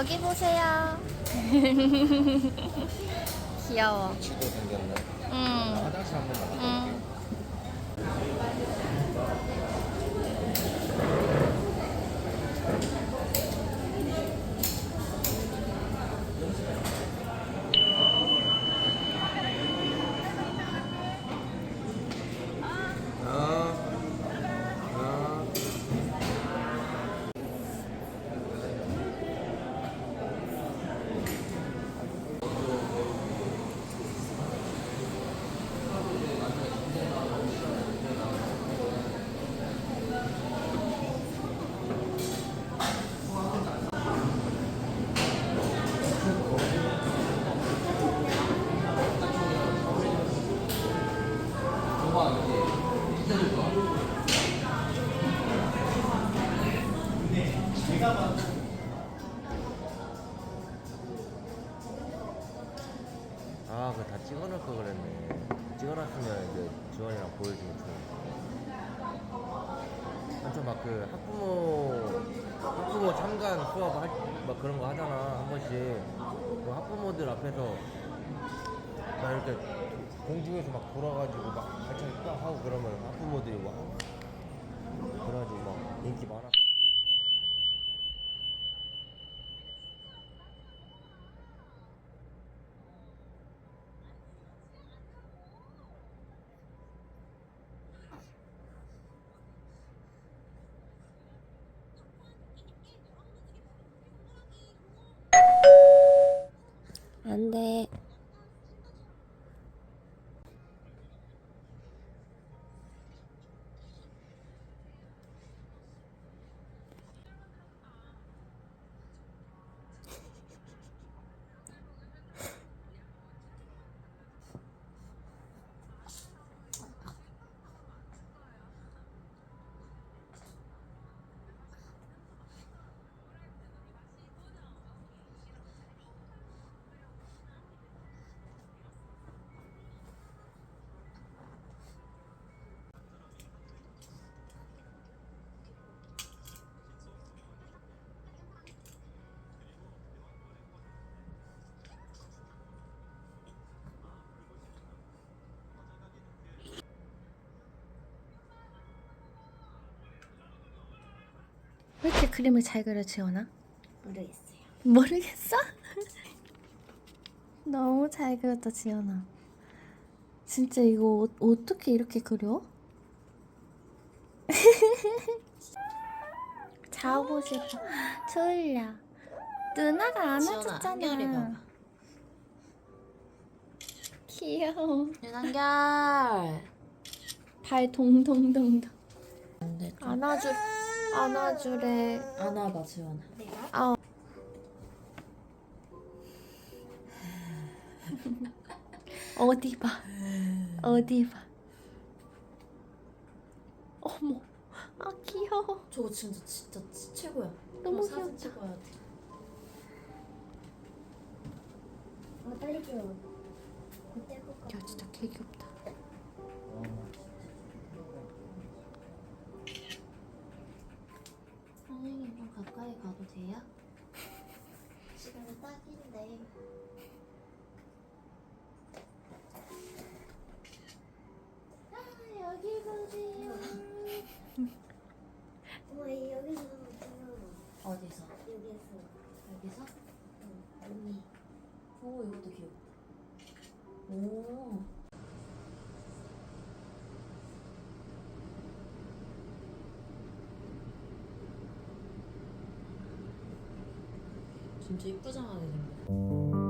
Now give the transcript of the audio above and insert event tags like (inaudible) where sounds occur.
여기 보세요. (laughs) 귀여워. 치도 생겼네. 응. 화장실 한 번만. 응. 아, 그거 다 찍어놓을 걸 그랬네. 찍어놨으면 이제 지원이랑 보여주면 좋은데. 한참 막그 학부모, 학부모 참관 수업 할, 막 그런 거 하잖아, 한 번씩. 그 학부모들 앞에서 막 이렇게 공중에서 막 돌아가지고 막 발차기 딱 하고 그러면 학부모들이 막 그래가지고 막 인기 많아. 안 돼. 왜 이렇게 그림을 잘 그려 지원아? 모르겠어요. 모르겠어? (laughs) 너무 잘 그렸다 지연아 진짜 이거 어, 어떻게 이렇게 그려? (laughs) 자고 싶어 졸려 누나가 지연아, 안아줬잖아 봐봐. 귀여워 윤한결. 발 동동동동. 안아주 안아주래 안아봐 지원아. 아 (laughs) 어디 봐 어디 봐 어머 아 귀여워 저거 진짜 진짜 치- 최고야. 너무 사진 귀엽다. 찍어야 돼. 어, 빨리 줘. 그때 해볼까? 야 진짜 개 귀엽다 가까이 가도 돼요? 시간이 딱인데. 아, 여기 보세요. (laughs) 어머, 이 여기서 어디서? 여기서 여기서? 언니. 오 이것도 귀엽다. 오. 진짜 이쁘장하게 생겼어.